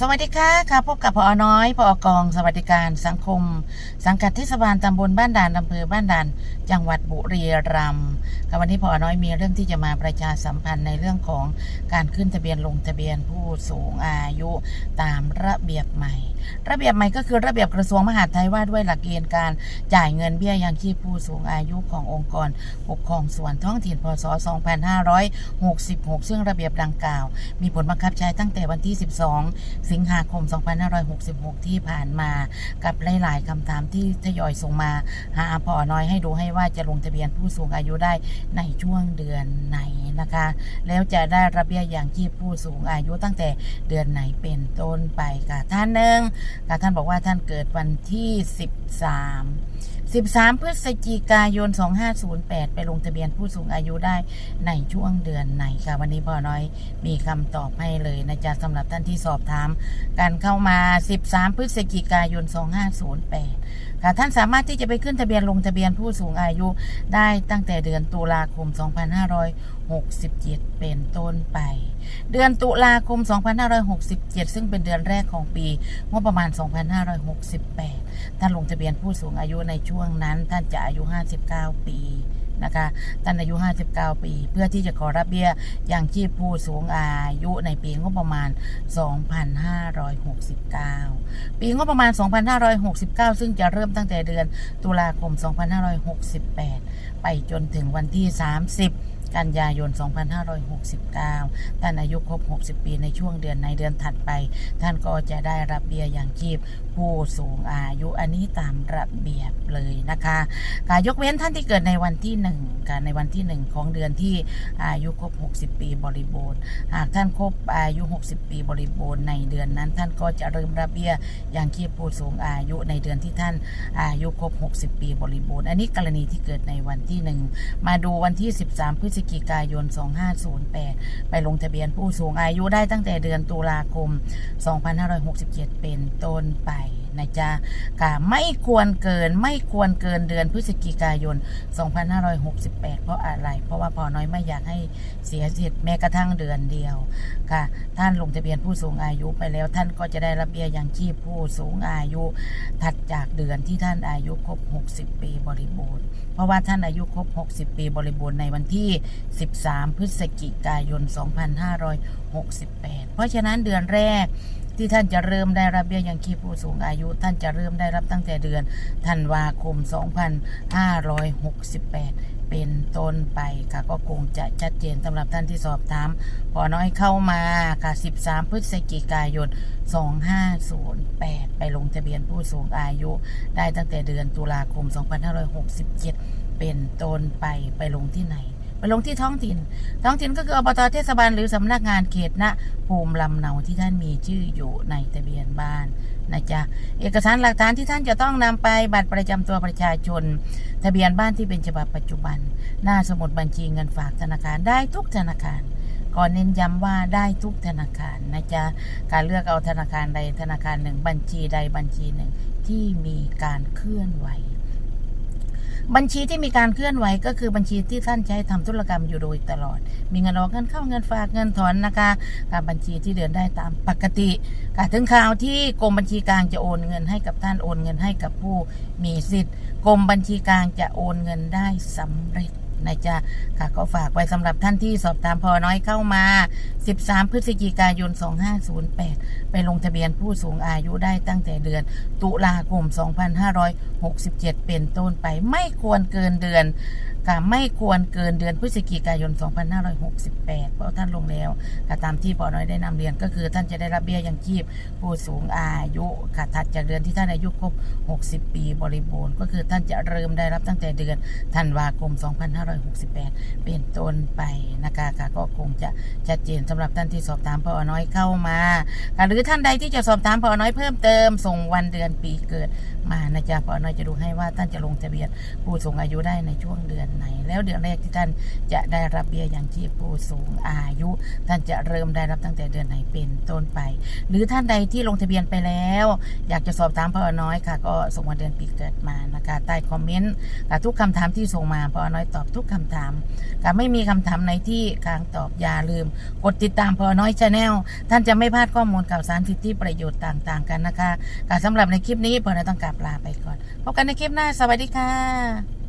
สวัสดีค่ะค่ะพบกับพอน้อยพอกอง สวัสดิการสังคม สังกัดเทศบาลตำบลบ้านด่านอำเภอบ้านด่าน จังหวัดบุรีรัมย์ค่ะวันนี้พอน้อยมีเรื่องที่จะมาประชาสัมพันธ์ในเรื่องของการขึ้นทะเบียนลงทะเบียนผู้สูงอายุตามระเบียบใหม่ ระเบียบใหม่ก็คือระเบียบกระทรวงมหาดไทยว่าด้วยหลักเกณฑ์การจ่ายเงินเบี้ยยังชีพผู้สูงอายุขององค์กรปกครองส่วนท้องถิ่นพศ 2566 ซึ่งระเบียบดังกล่าว มีผลบังคับใช้ตั้งแต่วันที่ 12สิงหาคม 2566 ที่ผ่านมากับหลาย ๆคำถามที่ทยอยส่งมา หาพอน้อยให้ดูให้ว่าจะลงทะเบียนผู้สูงอายุได้ในช่วงเดือนไหนนะคะ แล้วจะได้ระเบียบอย่างชีพผู้สูงอายุตั้งแต่เดือนไหนเป็นต้นไปค่ะท่านหนึ่งค่ะท่านบอกว่าท่านเกิดวันที่ 13 13 พฤศจิกายน 2508 ไปลงทะเบียนผู้สูงอายุได้ในช่วงเดือนไหนค่ะวันนี้พอน้อยมีคำตอบให้เลยนะจ๊ะสำหรับท่านที่สอบถาม การเข้ามา 13 พฤศจิกายน 2508 ค่ะท่านสามารถที่จะไปขึ้นทะเบียนลงทะเบียนผู้สูงอายุได้ตั้งแต่เดือนตุลาคม 2567 เป็นต้นไป เดือนตุลาคม 2567 ซึ่งเป็นเดือนแรกของปีงบประมาณ 2568 ท่านลงทะเบียนผู้สูงอายุในช่วงนั้น ท่านจะอายุ 59 ปี นะคะท่านอายุ 59 ปี เพื่อที่จะขอรับเบี้ยยังชีพผู้สูงอายุในปีงบประมาณ 2569 ปีงบประมาณ 2569 ซึ่งจะเริ่มตั้งแต่เดือนตุลาคม 2568 ไปจนถึงวันที่ 30 กันยายน 2569 ท่านอายุครบ 60 ปีในช่วงเดือนในเดือนถัดไป ท่านก็จะได้รับเบี้ยอย่างชีพผู้สูงอายุอันนี้ตามระเบียบเลยนะคะการยกเว้นท่านที่เกิดในวันที่1การในวันที่ 1 ของเดือนที่อายุครบ 60 ปีบริบูรณ์ หากท่านครบอายุ 60 ปีบริบูรณ์ในเดือนนั้น ท่านก็จะเริ่มรับเบี้ยอย่างชีพผู้สูงอายุในเดือนที่ท่านอายุครบ 60 ปีบริบูรณ์ อันนี้กรณีที่เกิดในวันที่ 1 มาดูวันที่ 13 พฤศจิกายน 2508 ไปลงทะเบียนผู้สูงอายุได้ตั้งแต่เดือนตุลาคม 2567 เป็นต้นไป นะจ๊ะกะไม่ควรเกินไม่ควรเกินเดือนพฤศจิกายน 2568 เพราะอะไร เพราะว่าพอน้อยไม่อยากให้เสียสิทธิ์แม้กระทั่งเดือนเดียวค่ะ ท่านลงทะเบียนผู้สูงอายุไปแล้ว ท่านก็จะได้รับเบี้ยยังชีพผู้สูงอายุ ถัดจากเดือนที่ท่านอายุครบ 60 ปีบริบูรณ์ เพราะว่าท่านอายุครบ 60 ปีบริบูรณ์ในวันที่ 13 พฤศจิกายน 2568 เพราะฉะนั้นเดือนแรกที่ท่านจะเริ่มได้รับเบี้ยยังชีพผู้สูงอายุ ท่านจะเริ่มได้รับตั้งแต่เดือนธันวาคม 2568 เป็นต้นไปค่ะก็คงจะชัดเจนสำหรับท่านที่สอบถามพอน้อยเข้ามาค่ะ 13 พฤศจิกายน 2508 ไปลงทะเบียนผู้สูงอายุ ได้ตั้งแต่เดือนตุลาคม 2567 เป็นต้นไปไปลงที่ไหน ไปลงที่ท้องถิ่น ท้องถิ่นก็คืออบตเทศบาลหรือสำนักงานเขตณภูมิลำเนาที่ท่านมีชื่ออยู่ในทะเบียนบ้านนะจ๊ะเอกสารหลักฐานที่ท่านจะต้องนำไปบัตรประจำตัวประชาชน ทะเบียนบ้านที่เป็นฉบับปัจจุบัน หน้าสมุดบัญชีเงินฝากธนาคารได้ทุกธนาคารก่อนเน้นย้ำว่าได้ทุกธนาคารนะจ๊ะการเลือกเอาธนาคารใดธนาคารหนึ่งบัญชีใดบัญชีหนึ่งที่มีการเคลื่อนไหว บัญชีที่มีการเคลื่อนไหวก็คือบัญชีที่ท่านใช้ทำธุรกรรมอยู่โดยตลอด มีเงินออกเงินเข้าเงินฝากเงินถอนนะคะการบัญชีที่เดินได้ตามปกติกาถึงข่าวที่กรมบัญชีกลางจะโอนเงินให้กับท่านโอนเงินให้กับผู้มีสิทธิ์กรมบัญชีกลางจะโอนเงินได้สำเร็จ นะจ๊ะค่ะก็ฝากไว้สำหรับท่านที่สอบถามพอน้อยเข้ามา 13 พฤศจิกายน 2508 ไปลงทะเบียนผู้สูงอายุได้ตั้งแต่เดือน ตุลาคม 2567 เป็นต้นไปไม่ควรเกินเดือนค่ะไม่ควรเกินเดือนพฤศจิกายน 2568 เพราะท่านลงแล้วค่ะตามที่ปอน้อยได้นำเรียนก็คือท่านจะได้รับเบี้ยยังชีพผู้สูงอายุค่ะถัดจากเดือนที่ท่านอายุครบ 60 ปีบริบูรณ์ ก็คือท่านจะเริ่มได้รับตั้งแต่เดือนธันวาคม2568 เป็นต้นไปนะคะค่ะก็คงจะชัดเจนสำหรับท่านที่สอบถามพอน้อยเข้ามาค่ะหรือท่านใดที่จะสอบถามพอน้อยเพิ่มเติม ส่งวันเดือนปีเกิดมานะจ๊ะพอน้อยจะดูให้ว่าท่านจะลงทะเบียนผู้สูงอายุได้ในช่วงเดือนไหน แล้วเดือนแรกที่ท่านจะได้รับเบี้ยยังชีพผู้สูงอายุ ท่านจะเริ่มได้รับตั้งแต่เดือนไหนเป็นต้นไป หรือท่านใดที่ลงทะเบียนไปแล้ว อยากจะสอบถามพอน้อยค่ะ ก็ส่งวันเดือนปีเกิดมานะคะใต้คอมเมนต์ค่ทุกคำถามที่ส่งมาพอน้อยตอบทุกกคำถามกไม่มีคำถามในที่กลางตอบอย่าลืม กดติดตามพอน้อยชาแนลท่านจะไม่พลาดข้อมูลข่าวสารสิทธิประโยชน์ต่างๆ กันนะคะค่ะสำหรับในคลิปนี้พอน้อยต้องกลับลาไปก่อน พบกันในคลิปหน้า สวัสดีค่ะ